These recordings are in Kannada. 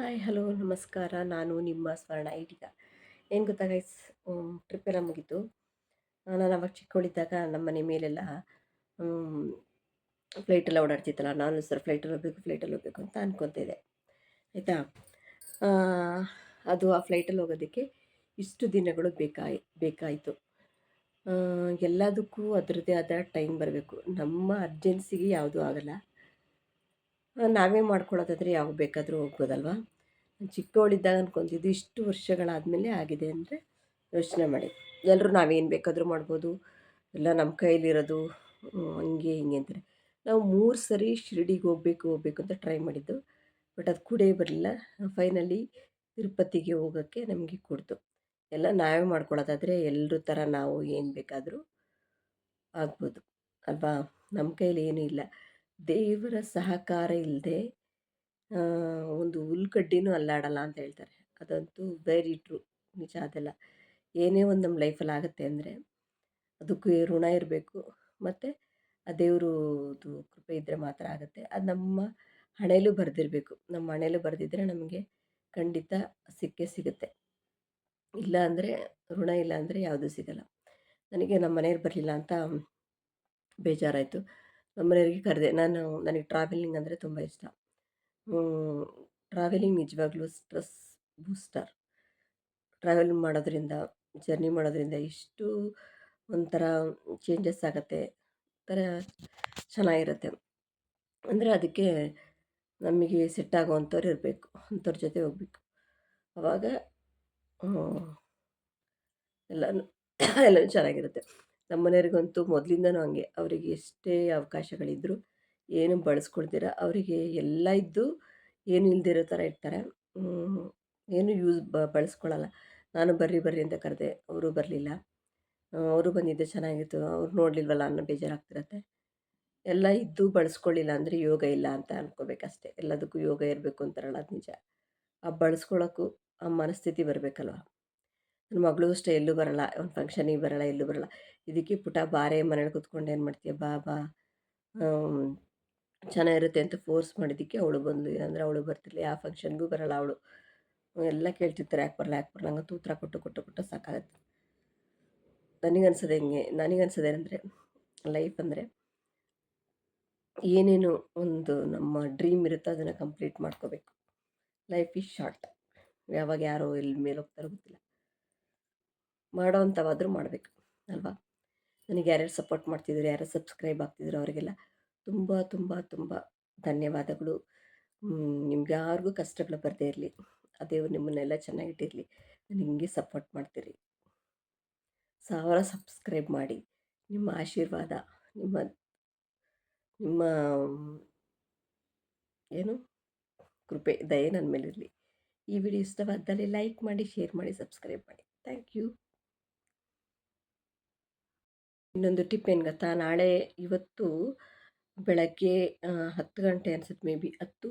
ಹಾಯ್, ಹಲೋ, ನಮಸ್ಕಾರ. ನಾನು ನಿಮ್ಮ ಸ್ವರ್ಣ ಇದೀಗ ಏನು ಗೊತ್ತಾ ಗೈಸ್ ಟ್ರಿಪ್ ಎಲ್ಲ ಮುಗೀತು. ನಾನು ಅವಾಗ ಚಿಕ್ಕವಳಿದ್ದಾಗ ನಮ್ಮ ಮನೆ ಮೇಲೆಲ್ಲ ಫ್ಲೈಟೆಲ್ಲ ಓಡಾಡ್ತಿತ್ತಲ್ಲ, ನಾನು ಸರ್ ಫ್ಲೈಟಲ್ಲಿ ಹೋಗಬೇಕು ಫ್ಲೈಟಲ್ಲಿ ಹೋಗ್ಬೇಕು ಅಂತ ಅನ್ಕೊತಿದ್ದೆ ಆಯಿತಾ? ಅದು ಆ ಫ್ಲೈಟಲ್ಲಿ ಹೋಗೋದಕ್ಕೆ ಇಷ್ಟು ದಿನಗಳು ಬೇಕಾಯ್ ಬೇಕಾಯಿತು. ಎಲ್ಲದಕ್ಕೂ ಅದರದ್ದೇ ಆದ ಟೈಮ್ ಬರಬೇಕು. ನಮ್ಮ ಅರ್ಜೆನ್ಸಿಗೆ ಯಾವುದೂ ಆಗಲ್ಲ. ನಾವೇ ಮಾಡ್ಕೊಳ್ಳೋದಾದರೆ ಯಾವಾಗ ಬೇಕಾದರೂ ಹೋಗ್ಬೋದಲ್ವ? ಚಿಕ್ಕವಳಿದ್ದಾಗ ಅಂದ್ಕೊಂತಿದ್ದು ಇಷ್ಟು ವರ್ಷಗಳಾದಮೇಲೆ ಆಗಿದೆ ಅಂದರೆ ಯೋಚನೆ ಮಾಡಿ. ಎಲ್ಲರೂ ನಾವೇನು ಬೇಕಾದರೂ ಮಾಡ್ಬೋದು. ಎಲ್ಲ ನಮ್ಮ ಕೈಲಿರೋದು ಹಂಗೆ, ಹಿಂಗೆ ಅಂತಾರೆ. ನಾವು ಮೂರು ಸರಿ ಶಿರಡಿಗೆ ಹೋಗ್ಬೇಕು ಹೋಗ್ಬೇಕು ಅಂತ ಟ್ರೈ ಮಾಡಿದ್ದು. ಬಟ್ ಅದು ಕೂಡೇ ಬರಲಿಲ್ಲ. ಫೈನಲಿ ತಿರುಪತಿಗೆ ಹೋಗೋಕ್ಕೆ ನಮಗೆ ಕೊಡ್ತು. ಎಲ್ಲ ನಾವೇ ಮಾಡ್ಕೊಳ್ಳೋದಾದರೆ ಎಲ್ಲರೂ ಥರ ನಾವು ಏನು ಬೇಕಾದರೂ ಆಗ್ಬೋದು. ಅಲ್ವಾ? ನಮ್ಮ ಕೈಲಿ ಏನೂ ಇಲ್ಲ. ದೇವರ ಸಹಕಾರ ಇಲ್ಲದೆ ಒಂದು ಹುಲ್ಕಡ್ಡಿನೂ ಅಲ್ಲಾಡಲ್ಲ ಅಂತ ಹೇಳ್ತಾರೆ. ಅದಂತೂ ವೆರಿ ಟ್ರೂ ನಿಜ ಅದೆಲ್ಲ. ಏನೇ ಒಂದು ನಮ್ಮ ಲೈಫಲ್ಲಿ ಆಗುತ್ತೆ ಅಂದರೆ ಅದಕ್ಕೂ ಋಣ ಇರಬೇಕು. ಮತ್ತು ಆ ದೇವ್ರದ್ದು ಕೃಪೆ ಇದ್ದರೆ ಮಾತ್ರ ಆಗುತ್ತೆ. ಅದು ನಮ್ಮ ಹಣೆಯಲ್ಲೂ ಬರೆದಿರಬೇಕು. ನಮ್ಮ ಹಣೆಯಲ್ಲೂ ಬರೆದಿದ್ದರೆ ನಮಗೆ ಖಂಡಿತ ಸಿಕ್ಕೇ ಸಿಗುತ್ತೆ. ಇಲ್ಲ ಅಂದರೆ ಋಣ ಇಲ್ಲ ಅಂದರೆ ಯಾವುದೂ ಸಿಗಲ್ಲ. ನನಗೆ ನಮ್ಮ ಮನೆಯವ್ರು ಬರಲಿಲ್ಲ ಅಂತ ಬೇಜಾರಾಯಿತು. ಮನೆಯವ್ರಿಗೆ ಕರೆದೆ. ನಾನು ನನಗೆ ಟ್ರಾವೆಲಿಂಗ್ ಅಂದರೆ ತುಂಬ ಇಷ್ಟ. ಟ್ರಾವೆಲಿಂಗ್ ನಿಜವಾಗ್ಲೂ ಸ್ಟ್ರೆಸ್ ಬೂಸ್ಟರ್ ಟ್ರಾವೆಲಿಂಗ್ ಮಾಡೋದ್ರಿಂದ ಜರ್ನಿ ಮಾಡೋದ್ರಿಂದ ಇಷ್ಟು ಒಂಥರ ಚೇಂಜಸ್ ಆಗುತ್ತೆ ಥರ ಚೆನ್ನಾಗಿರುತ್ತೆ. ಅಂದರೆ ಅದಕ್ಕೆ ನಮಗೆ ಸೆಟ್ ಆಗೋವಂಥವ್ರು ಇರಬೇಕು, ಅಂಥವ್ರ ಜೊತೆ ಹೋಗ್ಬೇಕು. ಆವಾಗ ಎಲ್ಲನೂ ಎಲ್ಲ ಚೆನ್ನಾಗಿರುತ್ತೆ. ನಮ್ಮ ಮನೆಯವ್ರಿಗಂತೂ ಮೊದಲಿಂದನೂ ಹಂಗೆ. ಅವರಿಗೆ ಎಷ್ಟೇ ಅವಕಾಶಗಳಿದ್ದರೂ ಏನು ಬಳಸ್ಕೊಳ್ದಿರ, ಅವರಿಗೆ ಎಲ್ಲ ಇದ್ದು ಏನು ಇಲ್ಲದಿರೋ ಥರ ಇರ್ತಾರೆ ಏನು ಯೂಸ್ ಬ ಬಳಸ್ಕೊಳ್ಳಲ್ಲ ನಾನು ಬರ್ರಿ ಬರ್ರಿ ಅಂತ ಕರೆದೆ, ಅವರು ಬರಲಿಲ್ಲ. ಅವರು ಬಂದಿದ್ದೆ ಚೆನ್ನಾಗಿತ್ತು. ಅವ್ರು ನೋಡಲಿಲ್ವಲ್ಲ, ಅನ್ನೋ ಬೇಜಾರಾಗ್ತಿರತ್ತೆ. ಎಲ್ಲ ಇದ್ದು ಬಳಸ್ಕೊಳ್ಳಿಲ್ಲ ಅಂದರೆ ಯೋಗ ಇಲ್ಲ ಅಂತ ಅನ್ಕೋಬೇಕಷ್ಟೆ. ಎಲ್ಲದಕ್ಕೂ ಯೋಗ ಇರಬೇಕು ಅಂತಾರಲ್ಲ, ಅದು ನಿಜ. ಆ ಬಳಸ್ಕೊಳ್ಳೋಕ್ಕೂ ಆ ಮನಸ್ಥಿತಿ ಬರಬೇಕಲ್ವ? ನನ್ನ ಮಗಳು ಅಷ್ಟೇ, ಎಲ್ಲೂ ಬರಲ್ಲ, ಒಂದು ಫಂಕ್ಷನಿಗೆ ಬರಲ್ಲ, ಎಲ್ಲೂ ಬರಲ್ಲ. ಇದಕ್ಕೆ ಪುಟ ಬಾರೆ ಮನೇಲಿ ಕೂತ್ಕೊಂಡು ಏನು ಮಾಡ್ತೀಯ? ಬಾ ಬಾ. ಚೆನ್ನಾಗಿರುತ್ತೆ ಅಂತ ಫೋರ್ಸ್ ಮಾಡಿದ್ದಕ್ಕೆ ಅವಳು ಬಂದ್ಲು. ಅಂದರೆ ಅವಳು ಬರ್ತಿರ್ಲಿಲ್ಲ ಯಾವ ಫಂಕ್ಷನ್ಗೂ ಬರಲ್ಲ ಅವಳು. ಎಲ್ಲ ಕೇಳ್ತಿರ್ತಾರೆ, ಯಾಕೆ ಬರಲ್ಲ ಯಾಕೆ ಬರಲ್ಲ ಹಂಗೆ ತೂತ್ರ ಕೊಟ್ಟು ಕೊಟ್ಟು ಕೊಟ್ಟು ಸಾಕಾಗತ್ತೆ. ನನಗನ್ಸೋದು ಹೆಂಗೆ ನನಗನ್ಸೋದೇನೆಂದರೆ ಲೈಫ್ ಅಂದರೆ ಏನೇನು ಒಂದು ನಮ್ಮ ಡ್ರೀಮ್ ಇರುತ್ತೋ ಅದನ್ನು ಕಂಪ್ಲೀಟ್ ಮಾಡ್ಕೋಬೇಕು. ಲೈಫ್ ಈಸ್ ಶಾರ್ಟ್ ಯಾವಾಗ ಯಾರೋ ಎಲ್ಲಿ ಮೇಲೆ ಹೋಗ್ತಾರೋ ಗೊತ್ತಿಲ್ಲ. ಮಾಡೋ ಅಂಥವಾದರೂ ಮಾಡಬೇಕು, ಅಲ್ವಾ? ನನಗೆ ಯಾರ್ಯಾರು ಸಪೋರ್ಟ್ ಮಾಡ್ತಿದ್ರು ಯಾರು ಸಬ್ಸ್ಕ್ರೈಬ್ ಆಗ್ತಿದ್ರು ಅವರಿಗೆಲ್ಲ ತುಂಬ ತುಂಬ ತುಂಬ ಧನ್ಯವಾದಗಳು. ನಿಮ್ಗೆ ಯಾರಿಗೂ ಕಷ್ಟಗಳು ಬರದೇ ಇರಲಿ ದೇವ್ರು ನಿಮ್ಮನ್ನೆಲ್ಲ ಚೆನ್ನಾಗಿಟ್ಟಿರಲಿ ನಾನು ಹಿಂಗೆ ಸಪೋರ್ಟ್ ಮಾಡ್ತೀರಿ. ಸಾವಿರ ಸಬ್ಸ್ಕ್ರೈಬ್ ಮಾಡಿ, ನಿಮ್ಮ ಆಶೀರ್ವಾದ, ನಿಮ್ಮ ನಿಮ್ಮ, ಏನು? ಕೃಪೆ, ದಯೆ ನನ್ನ ಮೇಲಿರಲಿ. ಈ ವಿಡಿಯೋ ಇಷ್ಟವಾದಲ್ಲಿ ಲೈಕ್ ಮಾಡಿ ಶೇರ್ ಮಾಡಿ ಸಬ್ಸ್ಕ್ರೈಬ್ ಮಾಡಿ. ಥ್ಯಾಂಕ್ ಯು ಇನ್ನೊಂದು ಟಿಪ್ ಏನು ಗೊತ್ತಾ ನಾಳೆ ಇವತ್ತು ಬೆಳಗ್ಗೆ ಹತ್ತು ಗಂಟೆ ಅನ್ಸುತ್ತೆ ಮೇ ಬಿ. ಹತ್ತು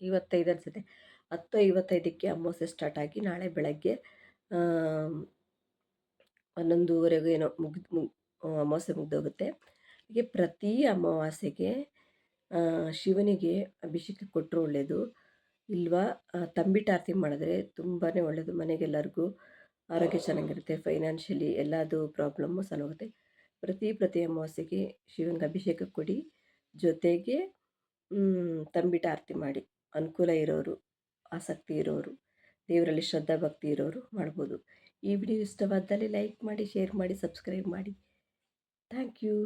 ಇವತ್ತೈದು ಅನಿಸುತ್ತೆ. ಹತ್ತು ಐವತ್ತೈದಕ್ಕೆ ಅಮಾವಾಸ್ಯೆ ಸ್ಟಾರ್ಟ್ ಆಗಿ ನಾಳೆ ಬೆಳಗ್ಗೆ ಹನ್ನೊಂದುವರೆಗೂ ಏನೋ ಮುಗಿದು ಮುಗ್ ಅಮಾವಾಸ್ಯೆ ಮುಗ್ದೋಗುತ್ತೆ. ಹೀಗೆ ಪ್ರತಿ ಅಮಾವಾಸ್ಯೆಗೆ ಶಿವನಿಗೆ ಅಭಿಷೇಕ ಕೊಟ್ಟರು ಒಳ್ಳೆಯದು ಇಲ್ವಾ? ತಂಬಿಟಾರತಿ ಮಾಡಿದ್ರೆ ತುಂಬಾ ಒಳ್ಳೆಯದು ಮನೆಗೆಲ್ಲರಿಗೂ. ಆರೋಗ್ಯ ಚೆನ್ನಾಗಿರುತ್ತೆ, ಫೈನಾನ್ಷಿಯಲಿ ಎಲ್ಲದು ಪ್ರಾಬ್ಲಮ್ಮು ಸರೋಗುತ್ತೆ ಪ್ರತಿ ಪ್ರತಿ ಅಮಾವಾಸ್ಯೆಗೆ ಶಿವನಿಗೆ ಅಭಿಷೇಕ ಕೊಡಿ. ಜೊತೆಗೆ ತಂಬಿಟ್ಟು ತಂಬಿಟ ಆರತಿ ಮಾಡಿ. ಅನುಕೂಲ ಇರೋರು, ಆಸಕ್ತಿ ಇರೋರು, ದೇವರಲ್ಲಿ ಶ್ರದ್ಧಾ ಭಕ್ತಿ ಇರೋರು ಮಾಡ್ಬೋದು. ಈ ವಿಡಿಯೋ ಇಷ್ಟವಾದಲ್ಲಿ ಲೈಕ್ ಮಾಡಿ, ಶೇರ್ ಮಾಡಿ, ಸಬ್ಸ್ಕ್ರೈಬ್ ಮಾಡಿ. Thank you.